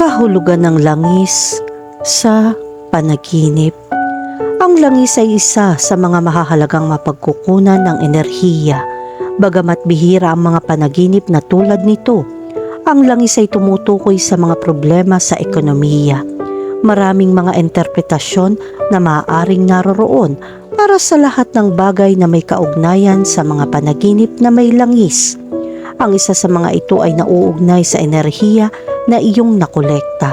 Kahulugan ng langis sa panaginip. Ang langis ay isa sa mga mahahalagang mapagkukunan ng enerhiya. Bagamat bihira ang mga panaginip na tulad nito, ang langis ay tumutukoy sa mga problema sa ekonomiya. Maraming mga interpretasyon na maaaring naroroon para sa lahat ng bagay na may kaugnayan sa mga panaginip na may langis. Ang isa sa mga ito ay nauugnay sa enerhiya na iyong nakolekta.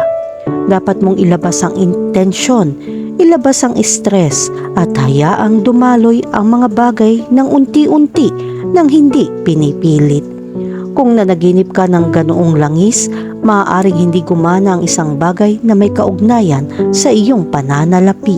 Dapat mong ilabas ang intensyon, ilabas ang stress at hayaang dumaloy ang mga bagay ng unti-unti nang hindi pinipilit. Kung nanaginip ka ng ganoong langis, maaaring hindi gumana ang isang bagay na may kaugnayan sa iyong pananalapi.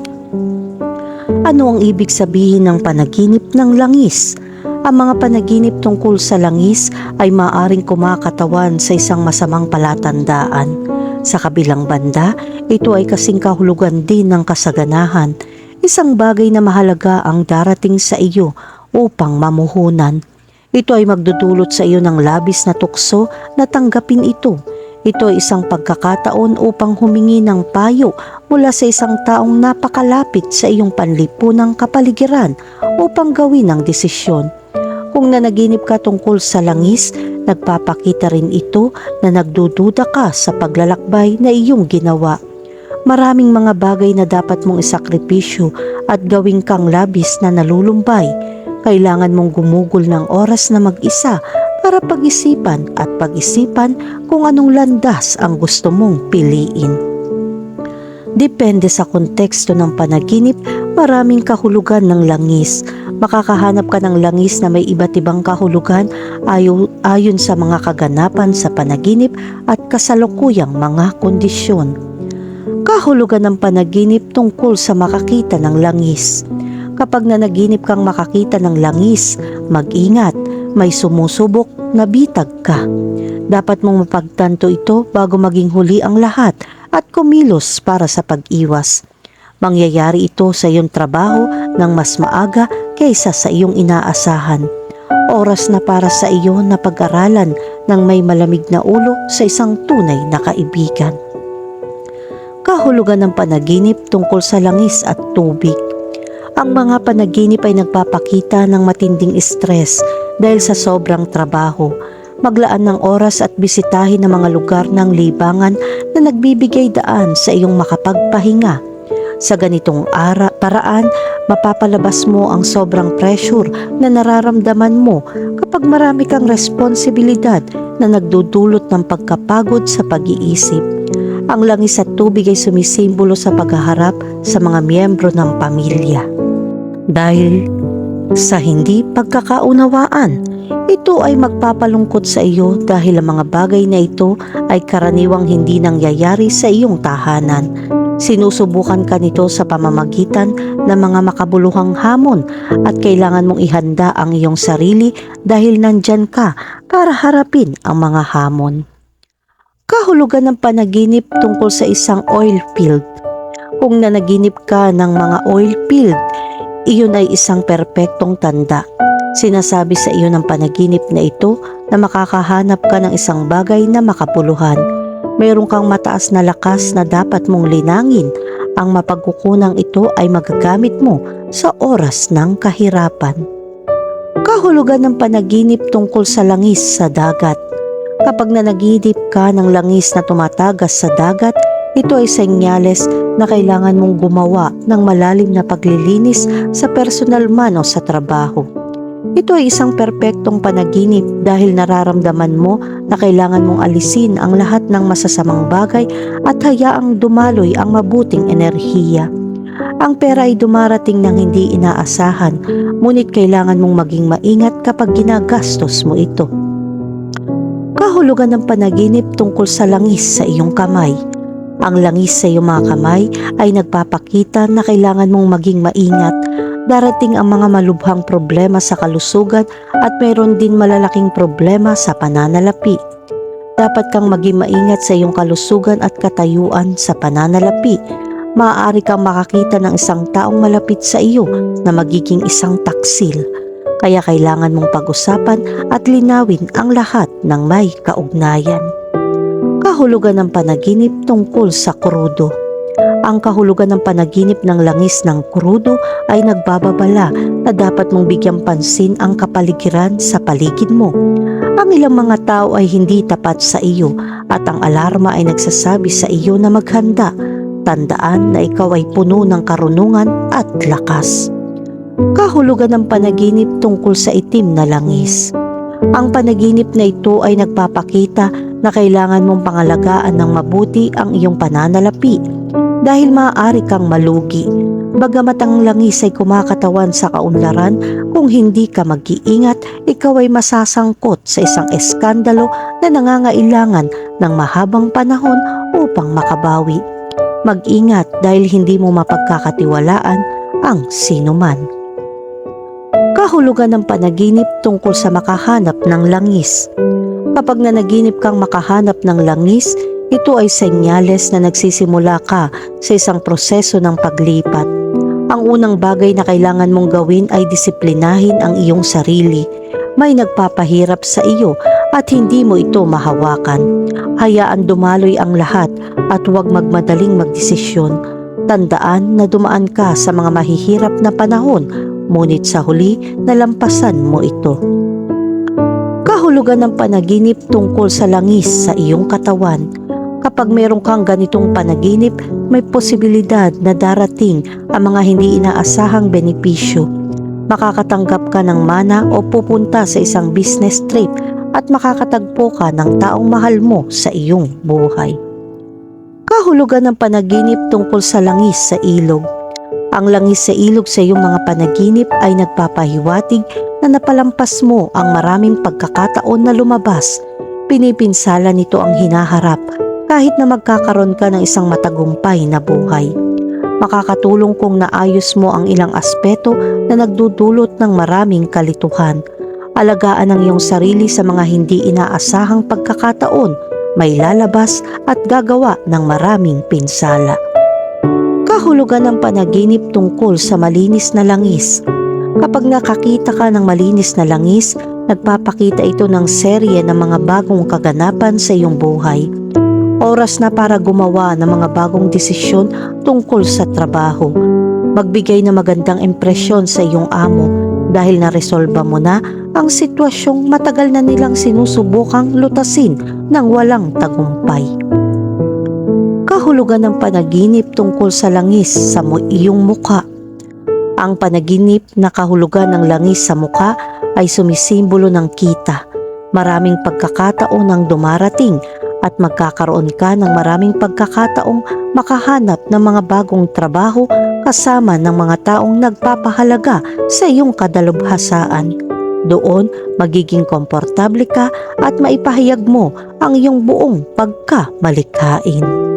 Ano ang ibig sabihin ng panaginip ng langis? Ang mga panaginip tungkol sa langis ay maaring kumakatawan sa isang masamang palatandaan. Sa kabilang banda, ito ay kasing kahulugan din ng kasaganahan, isang bagay na mahalaga ang darating sa iyo upang mamuhunan. Ito ay magdudulot sa iyo ng labis na tukso na tanggapin ito. Ito ay isang pagkakataon upang humingi ng payo mula sa isang taong napakalapit sa iyong panlipunang kapaligiran upang gawin ang desisyon. Kung nanaginip ka tungkol sa langis, nagpapakita rin ito na nagdududa ka sa paglalakbay na iyong ginawa. Maraming mga bagay na dapat mong isakripisyo at gawing kang labis na nalulumbay. Kailangan mong gumugol ng oras na mag-isa para pag-isipan at pag-isipan kung anong landas ang gusto mong piliin. Depende sa konteksto ng panaginip, maraming kahulugan ng langis. Makakahanap ka ng langis na may iba't ibang kahulugan ayo, ayon sa mga kaganapan sa panaginip at kasalukuyang mga kondisyon. Kahulugan ng panaginip tungkol sa makakita ng langis. Kapag nanaginip kang makakita ng langis, mag-ingat, may sumusubok na bitag ka. Dapat mong mapagtanto ito bago maging huli ang lahat at kumilos para sa pag-iwas. Mangyayari ito sa iyong trabaho ng mas maaga kaysa sa iyong inaasahan. Oras na para sa iyo na pag-aralan ng may malamig na ulo sa isang tunay na kaibigan. Kahulugan ng panaginip tungkol sa langis at tubig. Ang mga panaginip ay nagpapakita ng matinding stress dahil sa sobrang trabaho. Maglaan ng oras at bisitahin ang mga lugar ng libangan na nagbibigay daan sa iyong makapagpahinga. Sa ganitong ara paraan, mapapalabas mo ang sobrang pressure na nararamdaman mo kapag marami kang responsibilidad na nagdudulot ng pagkapagod sa pag-iisip. Ang langis at tubig ay sumisimbolo sa paghaharap sa mga miyembro ng pamilya. Dahil sa hindi pagkakaunawaan, ito ay magpapalungkot sa iyo dahil ang mga bagay na ito ay karaniwang hindi nangyayari sa iyong tahanan. Sinusubukan ka nito sa pamamagitan ng mga makabuluhang hamon at kailangan mong ihanda ang iyong sarili dahil nandyan ka para harapin ang mga hamon. Kahulugan ng panaginip tungkol sa isang oil field. Kung nanaginip ka ng mga oil field, iyon ay isang perpektong tanda. Sinasabi sa iyo ng panaginip na ito na makakahanap ka ng isang bagay na makapuluhan. Mayroon kang mataas na lakas na dapat mong linangin. Ang mapagkukunang ito ay magagamit mo sa oras ng kahirapan. Kahulugan ng panaginip tungkol sa langis sa dagat. Kapag nanaginip ka ng langis na tumatagas sa dagat, ito ay senyales na kailangan mong gumawa ng malalim na paglilinis sa personal man o sa trabaho. Ito ay isang perpektong panaginip dahil nararamdaman mo na kailangan mong alisin ang lahat ng masasamang bagay at hayaang dumaloy ang mabuting enerhiya. Ang pera ay dumarating ng hindi inaasahan, ngunit kailangan mong maging maingat kapag ginagastos mo ito. Kahulugan ng panaginip tungkol sa langis sa iyong kamay. Ang langis sa iyong mga kamay ay nagpapakita na kailangan mong maging maingat. Darating ang mga malubhang problema sa kalusugan at mayroon din malalaking problema sa pananalapi. Dapat kang maging maingat sa iyong kalusugan at katayuan sa pananalapi. Maaari kang makakita ng isang taong malapit sa iyo na magiging isang taksil. Kaya kailangan mong pag-usapan at linawin ang lahat ng may kaugnayan. Kahulugan ng panaginip tungkol sa krudo. Ang kahulugan ng panaginip ng langis ng krudo ay nagbababala na dapat mong bigyang pansin ang kapaligiran sa paligid mo. Ang ilang mga tao ay hindi tapat sa iyo at ang alarma ay nagsasabi sa iyo na maghanda. Tandaan na ikaw ay puno ng karunungan at lakas. Kahulugan ng panaginip tungkol sa itim na langis. Ang panaginip na ito ay nagpapakita na kailangan mong pangalagaan ng mabuti ang iyong pananalapi dahil maaari kang malugi. Bagamat ang langis ay kumakatawan sa kaunlaran, kung hindi ka mag-iingat, ikaw ay masasangkot sa isang eskandalo na nangangailangan ng mahabang panahon upang makabawi. Mag-ingat dahil hindi mo mapagkakatiwalaan ang sinuman. Kahulugan ng panaginip tungkol sa makahanap ng langis. Kapag nanaginip kang makahanap ng langis, ito ay senyales na nagsisimula ka sa isang proseso ng paglipat. Ang unang bagay na kailangan mong gawin ay disiplinahin ang iyong sarili. May nagpapahirap sa iyo at hindi mo ito mahawakan. Hayaan dumaloy ang lahat at huwag magmadaling magdesisyon. Tandaan na dumaan ka sa mga mahihirap na panahon, ngunit sa huli nalampasan mo ito. Kahulugan ng panaginip tungkol sa langis sa iyong katawan. Kapag meron kang ganitong panaginip, may posibilidad na darating ang mga hindi inaasahang benepisyo. Makakatanggap ka ng mana o pupunta sa isang business trip at makakatagpo ka ng taong mahal mo sa iyong buhay. Kahulugan ng panaginip tungkol sa langis sa ilog. Ang langis sa ilog sa iyong mga panaginip ay nagpapahiwatig na napalampas mo ang maraming pagkakataon na lumabas. Pinipinsala nito ang hinaharap kahit na magkakaroon ka ng isang matagumpay na buhay. Makakatulong kung naayos mo ang ilang aspeto na nagdudulot ng maraming kalituhan. Alagaan ang iyong sarili sa mga hindi inaasahang pagkakataon, may lalabas at gagawa ng maraming pinsala. Kahulugan ng panaginip tungkol sa malinis na langis. Kapag nakakita ka ng malinis na langis, nagpapakita ito ng serye ng mga bagong kaganapan sa iyong buhay. Oras na para gumawa ng mga bagong desisyon tungkol sa trabaho. Magbigay na magandang impresyon sa iyong amo dahil naresolba mo na ang sitwasyong matagal na nilang sinusubukang lutasin ng walang tagumpay. Kahulugan ng panaginip tungkol sa langis sa iyong muka. Ang panaginip na kahulugan ng langis sa muka ay sumisimbolo ng kita. Maraming pagkakataon ang dumarating at magkakaroon ka ng maraming pagkakataong makahanap ng mga bagong trabaho kasama ng mga taong nagpapahalaga sa iyong kadalubhasaan. Doon, magiging komportable ka at maipahayag mo ang iyong buong pagkamalikhain.